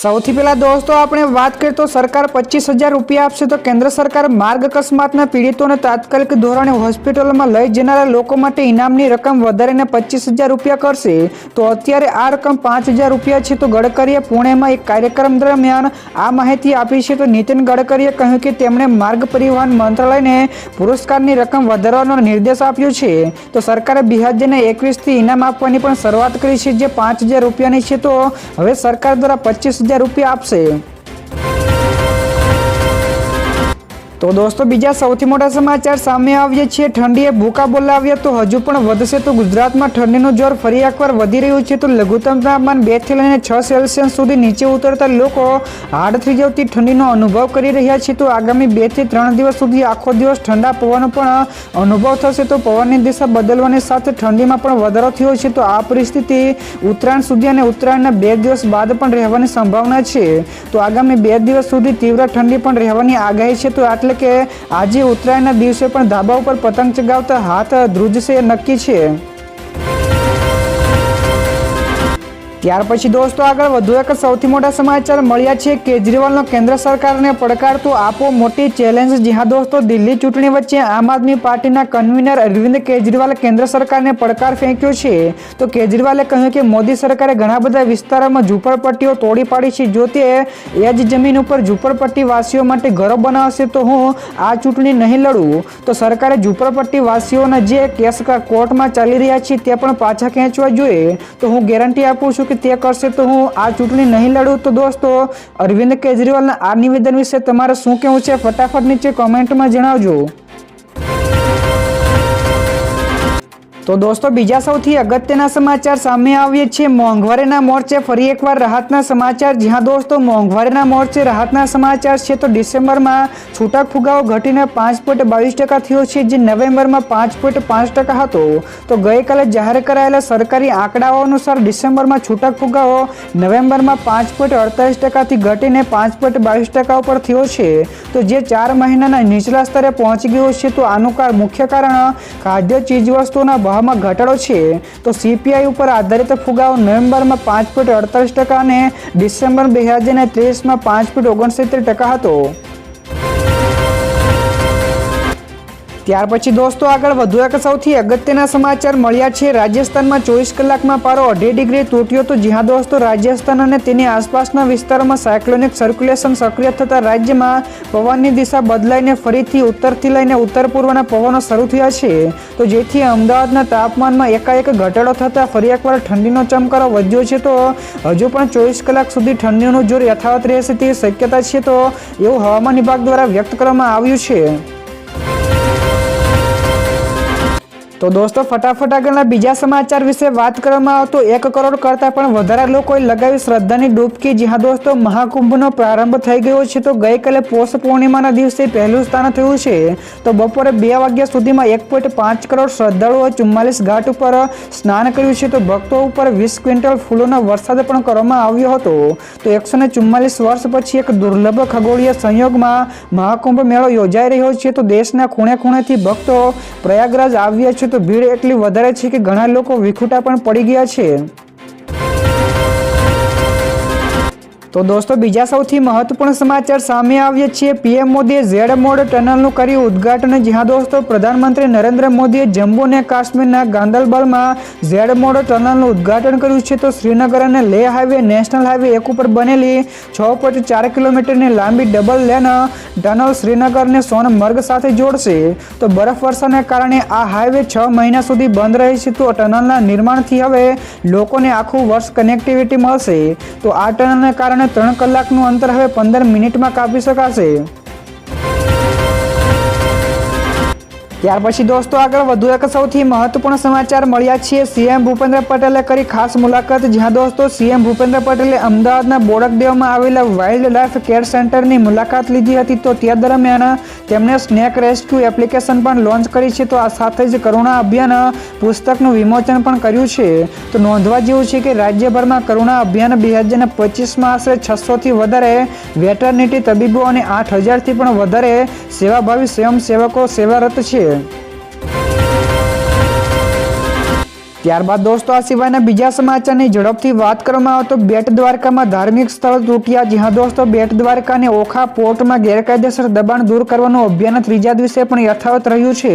સૌથી પહેલા દોસ્તો, આપણે વાત કરીએ તો સરકાર પચીસ હજાર રૂપિયા આપશે તો કેન્દ્ર સરકાર માર્ગ અકસ્માતના પીડિતોને તાત્કાલિક ધોરણે હોસ્પિટલમાં લઈ જનારા લોકો માટે ઇનામની રકમ વધારીને પચીસ હજાર રૂપિયા કરશે. તો અત્યારે આ રકમ પાંચ હજાર રૂપિયા છે તો ગડકરીએ પુણેમાં એક કાર્યક્રમ દરમિયાન આ માહિતી આપી છે તો નીતિન ગડકરીએ કહ્યું કે તેમણે માર્ગ પરિવહન મંત્રાલયને પુરસ્કારની રકમ વધારવાનો નિર્દેશ આપ્યો છે. તો સરકારે બિહારજને એકવીસથી ઇનામ આપવાની પણ શરૂઆત કરી છે જે પાંચ હજાર રૂપિયાની છે તો હવે સરકાર દ્વારા પચીસ હજાર રૂપિયા આપશે. તો દોસ્તો, બીજા સૌથી મોટા સમાચાર સામે આવીએ છીએ ઠંડીએ ભૂકા બોલાવ્યા તો હજુ પણ વધશે તો ગુજરાતમાં ઠંડીનું જોર ફરી એકવાર વધી રહ્યું છે. તો લઘુત્તમ તાપમાન બેથી લઈને છ સેલ્સિયસ સુધી નીચે ઉતરતા લોકો હાડ થઈ જતી ઠંડીનો અનુભવ કરી રહ્યા છે. તો આગામી બેથી ત્રણ દિવસ સુધી આખો દિવસ ઠંડા પવનનો પણ અનુભવ થશે. તો પવનની દિશા બદલવાની સાથે ઠંડીમાં પણ વધારો થયો છે. તો આ પરિસ્થિતિ ઉત્તરાયણ સુધી અને ઉત્તરાયણના બે દિવસ બાદ પણ રહેવાની સંભાવના છે. તો આગામી બે દિવસ સુધી તીવ્ર ઠંડી પણ રહેવાની આગાહી છે. તો એટલે કે આજે ઉત્તરાયણના દિવસે પણ ધાબા ઉપર પતંગ ચગાવતા હાથ ધ્રુજશે નક્કી છે. ત્યાર પછી દોસ્તો આગળ વધુ એક સૌથી મોટા સમાચાર મળ્યા છે. કેજરીવાલનો કેન્દ્ર સરકારને પડકાર તો આપો મોટી ચેલેન્જ જી હા દોસ્તો, દિલ્હી ચૂંટણી વચ્ચે આમ આદમી પાર્ટીના કન્વીનર અરવિંદ કેજરીવાલે કેન્દ્ર સરકારને પડકાર ફેંક્યો છે. તો કેજરીવાલે કહ્યું કે મોદી સરકારે ઘણા બધા વિસ્તારોમાં ઝૂંપડપટ્ટીઓ તોડી પાડી છે. જો તે એ જ જમીન ઉપર ઝૂંપડપટ્ટીવાસીઓ માટે ઘરો બનાવશે તો હું આ ચૂંટણી નહીં લડું. તો સરકારે ઝૂંપડપટ્ટીવાસીઓના જે કેસ કોર્ટમાં ચાલી રહ્યા છે તે પણ પાછા ખેંચવા જોઈએ. તો હું ગેરંટી આપું છું કે તે કરશે તો હું આ ચૂંટણી નહીં લડું? તો દોસ્તો, અરવિંદ કેજરીવાલના આ નિવેદન વિશે તમારે શું કહેવું છે? ફટાફટ નીચે કોમેન્ટમાં જણાવજો. તો દોસ્તો, બીજા સૌથી અગત્યના સમાચાર સામે આવીએ છીએ. મોંઘવારીના મોરચે ફરી એકવાર રાહતના સમાચાર. જ્યાં દોસ્તો, મોંઘવારીના મોરચે રાહતના સમાચાર છે તો ડિસેમ્બરમાં છૂટક ફુગાવો ઘટીને પાંચ પોઈન્ટ બાવીસ ટકા થયો છે. જે નવેમ્બરમાં પાંચ પોઈન્ટ પાંચ ટકા હતો. તો ગઈકાલે જાહેર કરાયેલા સરકારી આંકડાઓ અનુસાર ડિસેમ્બરમાં છૂટક ફુગાવો નવેમ્બરમાં પાંચ પોઈન્ટ અડતાલીસ ટકાથી ઘટીને પાંચ પોઈન્ટ બાવીસ ટકા ઉપર થયો છે. તો જે ચાર મહિનાના નીચલા સ્તરે પહોંચી ગયો છે, તો આનું મુખ્ય કારણ ખાદ્ય ચીજવસ્તુઓના ભાવમાં ઘટાડો છે, તો સીપીઆઈ ઉપર આધારિત ફુગાવો નવેમ્બરમાં પાંચ પોઈન્ટ અડતાલીસ ટકા અને ડિસેમ્બર બે હજાર ત્રેવીસમાં પાંચ પોઈન્ટ ઓગણસિત્તેર ટકા હતો. ત્યાર પછી દોસ્તો આગળ વધુ એક સૌથી અગત્યના સમાચાર મળ્યા છે. રાજસ્થાનમાં ચોવીસ કલાકમાં પારો અઢી ડિગ્રી તૂટ્યો તો જ્યાં દોસ્તો રાજસ્થાન અને તેની આસપાસના વિસ્તારોમાં સાયક્લોનિક સર્ક્યુલેશન સક્રિય થતાં રાજ્યમાં પવનની દિશા બદલાઈને ફરીથી ઉત્તરથી લઈને ઉત્તર પૂર્વના પવનો શરૂ થયા છે. તો જેથી અમદાવાદના તાપમાનમાં એકાએક ઘટાડો થતાં ફરી એકવાર ઠંડીનો ચમકારો વધ્યો છે. તો હજુ પણ ચોવીસ કલાક સુધી ઠંડીનું જોર યથાવત રહેશે તેવી શક્યતા છે. તો એવું હવામાન વિભાગ દ્વારા વ્યક્ત કરવામાં આવ્યું છે. તો દોસ્તો, ફટાફટ આગળના બીજા સમાચાર વિશે વાત કરવામાં આવતો એક કરોડ કરતાં પણ વધારે લોકોએ લગાવી શ્રદ્ધાની ડૂબકી જ્યાં દોસ્તો, મહાકુંભનો પ્રારંભ થઈ ગયો છે તો ગઈકાલે પોષ પૂર્ણિમાના દિવસે પહેલું સ્થાન થયું છે. તો બપોરે બે વાગ્યા સુધીમાં એક પોઈન્ટ પાંચ કરોડ શ્રદ્ધાળુઓએ ચુમ્માલીસ ઘાટ ઉપર સ્નાન કર્યું છે. તો ભક્તો ઉપર વીસ ક્વિન્ટલ ફૂલોનો વરસાદ પણ કરવામાં આવ્યો હતો. તો એકસો ને વર્ષ પછી એક દુર્લભ ખગોળીય સંયોગમાં મહાકુંભ મેળો યોજાઈ રહ્યો છે. તો દેશના ખૂણે ખૂણેથી ભક્તો પ્રયાગરાજ આવ્યા છે. તો ભીડ એટલી વધારે છે કે ઘણા લોકો વિખૂટા પણ પડી ગયા છે. તો દોસ્તો, બીજા સૌથી મહત્વપૂર્ણ સમાચાર સામે આવીએ છીએ પીએમ મોદીએ ઝેડ મોડ ટનલનું કર્યું ઉદ્ઘાટન. જ્યાં દોસ્તો, પ્રધાનમંત્રી નરેન્દ્ર મોદીએ જમ્મુ અને કાશ્મીરના ગાંદલબલમાં ઝેડ મોડ ટનલનું ઉદ્ઘાટન કર્યું છે. તો શ્રીનગર અને લેહ હાઈવે, નેશનલ હાઈવે એક ઉપર બનેલી છ પોઈન્ટ ચાર કિલોમીટરની લાંબી ડબલ લેન ટનલ શ્રીનગરને સોનમર્ગ સાથે જોડશે. તો બરફ વર્ષાને કારણે આ હાઈવે છ મહિના સુધી બંધ રહે છે. તો ટનલના નિર્માણથી હવે લોકોને આખું વર્ષ કનેક્ટિવિટી મળશે. તો આ ટનલને કારણે ત્રણ કલાકનું અંતર હવે પંદર મિનિટમાં કાપી શકાશે. ત્યાર પછી દોસ્તો, આગળ વધુ એક સૌથી મહત્વપૂર્ણ સમાચાર મળ્યા છે સીએમ ભૂપેન્દ્ર પટેલે કરી ખાસ મુલાકાત, જ્યાં દોસ્તો, સીએમ ભૂપેન્દ્ર પટેલે અમદાવાદના બોડકદેવમાં આવેલા વાઇલ્ડ લાઇફ કેર સેન્ટરની મુલાકાત લીધી હતી. તો તે દરમિયાન તેમણે સ્નેક રેસ્ક્યુ એપ્લિકેશન પણ લોન્ચ કરી છે. તો આ સાથે જ કરુણા અભિયાન પુસ્તકનું વિમોચન પણ કર્યું છે. તો નોંધવા જેવું છે કે રાજ્યભરમાં કરુણા અભિયાન બે હજાર પચીસમાં આશરે છસોથી વધારે વેટરનિટી તબીબો અને આઠ હજારથી પણ વધારે સેવાભાવી સ્વયંસેવકો સેવારત છે. Hoşçakalın. ત્યારબાદ દોસ્તો, આ સિવાયના બીજા સમાચારની ઝડપથી વાત કરવામાં આવે તો બેટ દ્વારકામાં ધાર્મિક સ્થળ તૂટ્યા, જ્યાં દોસ્તો બેટ દ્વારકા અને ઓખા પોર્ટમાં ગેરકાયદેસર દબાણ દૂર કરવાનું અભિયાન ત્રીજા દિવસે પણ યથાવત રહ્યું છે.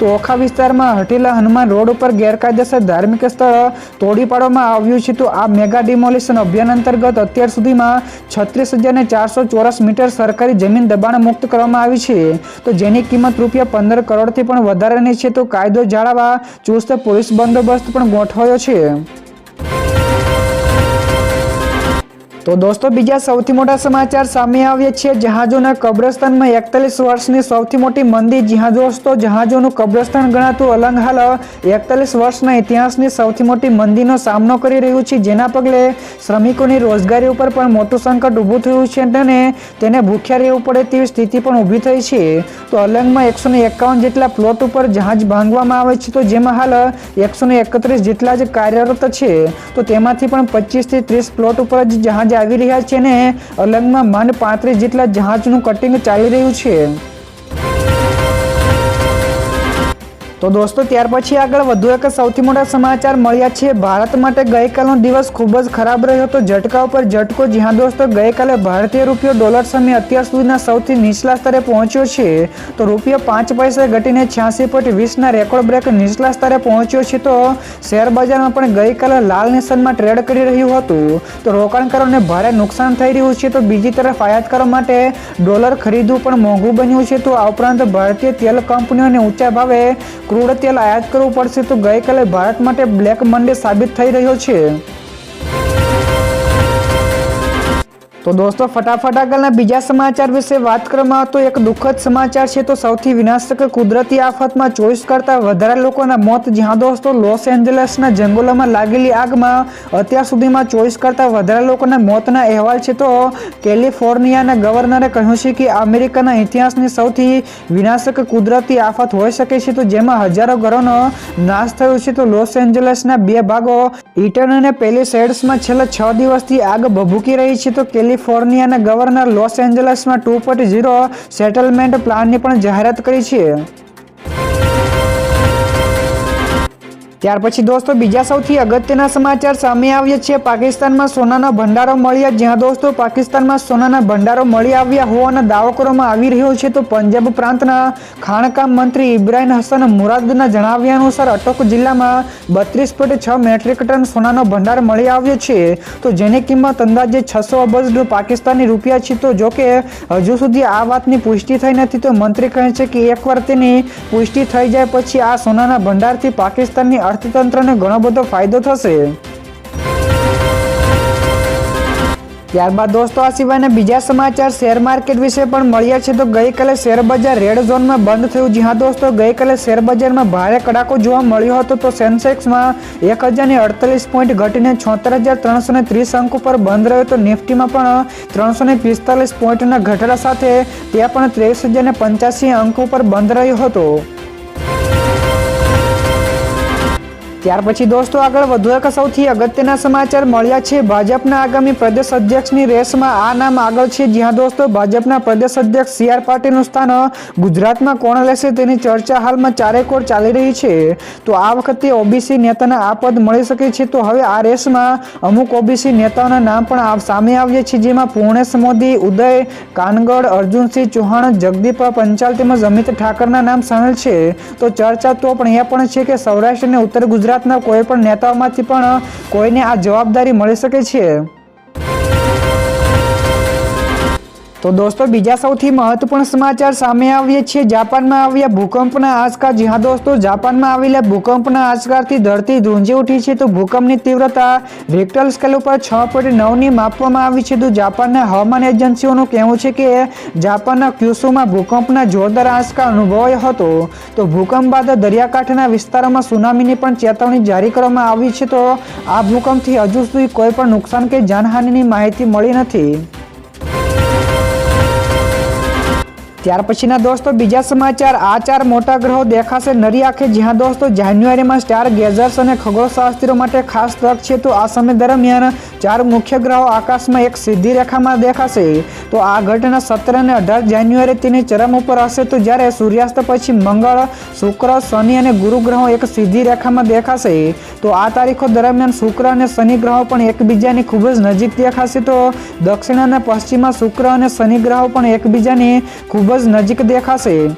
તો ઓખા વિસ્તારમાં હટેલા હનુમાન રોડ ઉપર ગેરકાયદેસર ધાર્મિક સ્થળ તોડી પાડવામાં આવ્યું છે. તો આ મેગા ડિમોલિશન અભિયાન અંતર્ગત અત્યાર સુધીમાં છત્રીસ હજાર ચારસો ચોરસ મીટર સરકારી જમીન દબાણ મુક્ત કરવામાં આવી છે. તો જેની કિંમત રૂપિયા પંદર કરોડથી પણ વધારાની છે. તો કાયદો જાળવવા ચુસ્ત પોલીસ બંદોબસ્ત પણ ગોઠવાયો છે. તો દોસ્તો, બીજા સૌથી મોટા સમાચાર સામે આવ્યા છે. જહાજોના કબ્રસ્તાનમાં એકતાલીસ વર્ષની સૌથી મોટી મંદી દોસ્તો જહાજોનું કબ્રસ્તાન ગણાતું અલંગ હાલ એકતાલીસ વર્ષના ઇતિહાસની સૌથી મોટી મંદીનો સામનો કરી રહ્યું છે. જેના પગલે શ્રમિકોની રોજગારી ઉપર પણ મોટું સંકટ ઊભું થયું છે અને તેને ભૂખ્યા રહેવું પડે તેવી સ્થિતિ પણ ઊભી થઈ છે. તો અલંગમાં એકસો એકાવન જેટલા પ્લોટ ઉપર જહાજ બાંધવામાં આવે છે. તો જેમાં હાલ એકસો એકત્રીસ જેટલા જ કાર્યરત છે. તો તેમાંથી પણ પચીસથી ત્રીસ પ્લોટ ઉપર જ જહાજ આવી રહ્યા છે અને અલંગમાં માંડ પાંત્રીસ જેટલા જહાજનું કટિંગ ચાલી રહ્યું છે. તો દોસ્તો, ત્યાર પછી આગળ વધુ એક સૌથી મોટા સમાચાર મળ્યા છે. ભારત માટે ગઈકાલનો દિવસ ખૂબ જ ખરાબ રહ્યો હતો. ઝટકા ઉપર ઝટકો. જ્યાં દોસ્તો, ગઈકાલે ભારતીય રૂપિયો ડોલર સામે અત્યાર સુધીના સૌથી નીચલા સ્તરે પહોંચ્યો છે. તો રૂપિયો પાંચ પૈસા ઘટીને છ્યાસી પોઈન્ટ વીસના રેકોર્ડ બ્રેક નીચલા સ્તરે પહોંચ્યો છે. તો શેર બજારમાં પણ ગઈકાલે લાલ નિશાનમાં ટ્રેડ કરી રહ્યું હતું. તો રોકાણકારોને ભારે નુકસાન થઈ રહ્યું છે. તો બીજી તરફ આયાતકારો માટે ડોલર ખરીદવું પણ મોંઘું બન્યું છે. તો આ ઉપરાંત ભારતીય તેલ કંપનીઓને ઊંચા ભાવે ક્રૂડ તેલ આયાત કરવું પડશે તો ગઈકાલે ભારત માટે બ્લેક મંડે સાબિત થઈ રહ્યો છે. તો દોસ્તો, ફટાફટ આગળના બીજા સમાચાર વિશે વાત કરવામાં તો એક દુઃખદ સમાચાર છે, તો સૌથી વિનાશક કુદરતી આફતમાં ચોવીસ કરતાં વધારે લોકોના મોત. જ્યાં દોસ્તો, લોસ એન્જલસના જંગલોમાં લાગેલી આગમાં અત્યાર સુધીમાં ચોવીસ કરતાં વધારે લોકોના મોતના અહેવાલ છે, તો કેલિફોર્નિયાના ગવર્નરે કહ્યું છે કે અમેરિકાના ઇતિહાસની સૌથી વિનાશક કુદરતી આફત હોઈ શકે છે, તો જેમાં હજારો ઘરોનો નાશ થયો છે, તો લોસ એન્જલસના બે ભાગો ઇટન અને પેલિસેડ્સમાં છેલ્લા છ દિવસથી આગ ભભૂકી રહી છે, તો કેલિફોર્નિયાના ગવર્નર લોસ એન્જલસમાં ટુ પોઈન્ટ ઝીરો સેટલમેન્ટ પ્લાનની પણ જાહેરાત કરી છે. ત્યાર પછી દોસ્તો, બીજા સૌથી અગત્યના સમાચાર સામે આવ્યા છે. પાકિસ્તાનમાં સોનાના ભંડારો મળ્યા જ્યાં દોસ્તો, પાકિસ્તાનમાં સોનાના ભંડારો મળી આવ્યા હોવાનો દાવો કરવામાં આવી રહ્યો છે, તો પંજાબ પ્રાંતના ખાણકામ મંત્રી ઇબ્રાહિમ હસન મુરાદના જણાવ્યા અનુસાર, અટોક જિલ્લામાં બત્રીસ પોઈન્ટ છ મેટ્રિક ટન સોનાનો ભંડાર મળી આવ્યો છે. તો જેની કિંમત અંદાજે છસો અબજ પાકિસ્તાની રૂપિયા છે. તો જોકે હજુ સુધી આ વાતની પુષ્ટિ થઈ નથી. તો મંત્રી કહે છે કે, એકવાર તેની પુષ્ટિ થઈ જાય પછી આ સોનાના ભંડારથી પાકિસ્તાનની અર્થતંત્રને ઘણો બધો ફાયદો થશે. ત્યારબાદ દોસ્તો, આ સિવાયના બીજા સમાચાર શેર માર્કેટ વિશે પણ મળ્યા છે. તો ગઈકાલે શેર બજાર રેડ ઝોનમાં બંધ થયું. જ્યાં દોસ્તો, ગઈકાલે શેર બજારમાં ભારે કડાકો જોવા મળ્યો હતો. તો સેન્સેક્સમાં એક હજારની અડતાલીસ પોઈન્ટ ઘટીને છોતેર હજાર ત્રણસો ત્રીસ અંક ઉપર બંધ રહ્યો તો નિફ્ટીમાં પણ ત્રણસો ને પિસ્તાલીસ પોઈન્ટના ઘટાડા સાથે ત્યાં પણ ત્રેવીસ હજાર પંચ્યાસી અંક ઉપર બંધ રહ્યો હતો. ત્યાર પછી દોસ્તો આગળ વધુ એક સૌથી અગત્યના સમાચાર મળ્યા છે. ભાજપના આગામી પ્રદેશ અધ્યક્ષની રેસમાં આ નામ આગળ છે. જ્યાં દોસ્તો ભાજપના પ્રદેશ અધ્યક્ષ સી આર પાટીલનું સ્થાન ગુજરાતમાં કોણ લેશે તેની ચર્ચા હાલમાં ચારેકોર ચાલી રહી છે. તો આ વખતે ઓબીસી નેતાના આ પદ મળી શકે છે. તો હવે આ રેસમાં અમુક ઓબીસી નેતાઓના નામ પણ સામે આવ્યા છે. જેમાં પૂર્ણેશ મોદી, ઉદય કાનગડ, અર્જુનસિંહ ચૌહાણ, જગદીપ પંચાલ તેમજ અમિત ઠાકરના નામ સામેલ છે. તો ચર્ચા તો પણ એ પણ છે કે સૌરાષ્ટ્ર અને ઉત્તર ગુજરાતના કોઈ પણ નેતાઓમાંથી પણ કોઈને આ જવાબદારી મળી શકે છે? તો દોસ્તો, બીજા સૌથી મહત્વપૂર્ણ સમાચાર સામે આવીએ છીએ. જાપાનમાં આવ્યા ભૂકંપના આંચકા. જી હા દોસ્તો, જાપાનમાં આવેલા ભૂકંપના આંચકારથી ધરતી ધ્રુંજી ઉઠી છે. તો ભૂકંપની તીવ્રતા રેક્ટલ સ્કેલ ઉપર છ પોઈન્ટ નવની માપવામાં આવી છે. તો જાપાનના હવામાન એજન્સીઓનું કહેવું છે કે જાપાનના ક્યુસુમાં ભૂકંપના જોરદાર આંચકા અનુભવાયો હતો. તો ભૂકંપ બાદ દરિયાકાંઠાના વિસ્તારોમાં સુનામીની પણ ચેતવણી જારી કરવામાં આવી છે. તો આ ભૂકંપથી હજુ સુધી કોઈ પણ નુકસાન કે જાનહાનિની માહિતી મળી નથી. ત્યાર પછીના દોસ્તો બીજા સમાચાર, આ ચાર મોટા ગ્રહો દેખાશે નરી આંખે. જ્યાં દોસ્તો જાન્યુઆરીમાં સ્ટાર ગેઝર્સ અને ખગોળશાસ્ત્રીઓ માટે ખાસ તક છે, તો આ સમય દરમિયાન ચાર મુખ્ય ગ્રહો આકાશમાં એક સીધી રેખામાં દેખાશે. તો આ ઘટના સત્તર અને અઢાર જાન્યુઆરી તેની ચરમ ઉપર હશે. તો જ્યારે સૂર્યાસ્ત પછી મંગળ, શુક્ર, શનિ અને ગુરુ ગ્રહો એક સીધી રેખામાં દેખાશે, તો આ તારીખો દરમિયાન શુક્ર અને શનિ ગ્રહો પણ એકબીજાની ખૂબ જ નજીક દેખાશે. તો દક્ષિણ અને પશ્ચિમમાં શુક્ર અને શનિ ગ્રહો પણ એકબીજાની ખૂબ જ નજીક દેખાશે